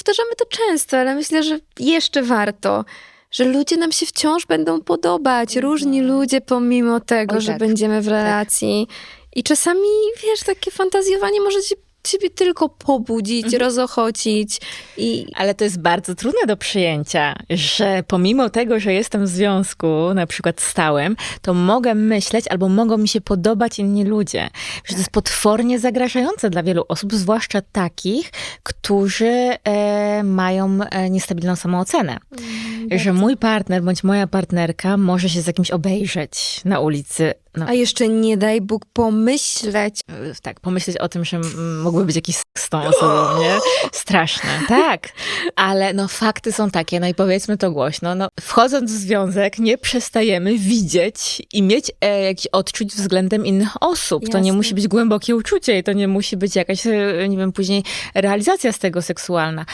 powtarzamy to często, ale myślę, że jeszcze warto. Że ludzie nam się wciąż będą podobać, różni ludzie, pomimo tego, Oj, że tak. będziemy w relacji. I czasami, wiesz, takie fantazjowanie może ci, ciebie tylko pobudzić, rozochocić. I Ale to jest bardzo trudne do przyjęcia, że pomimo tego, że jestem w związku, na przykład stałym, to mogę myśleć albo mogą mi się podobać inni ludzie. Że to jest potwornie zagrażające dla wielu osób, zwłaszcza takich, którzy e, mają e, niestabilną samoocenę. Że mój partner bądj moja partnerka może się z jakimś obejrzeć na ulicy. No, a jeszcze nie daj Bóg pomyśleć. tak, pomyśleć o tym, że m- mógłby być jakiś seks z tą osobą, nie? Straszne, tak. Ale no fakty są takie, no i powiedzmy to głośno, no wchodząc w związek nie przestajemy widzieć i mieć e, jakiś odczuć względem innych osób. To nie Jasne. musi być głębokie uczucie i to nie musi być jakaś, e, nie wiem, później realizacja z tego seksualna.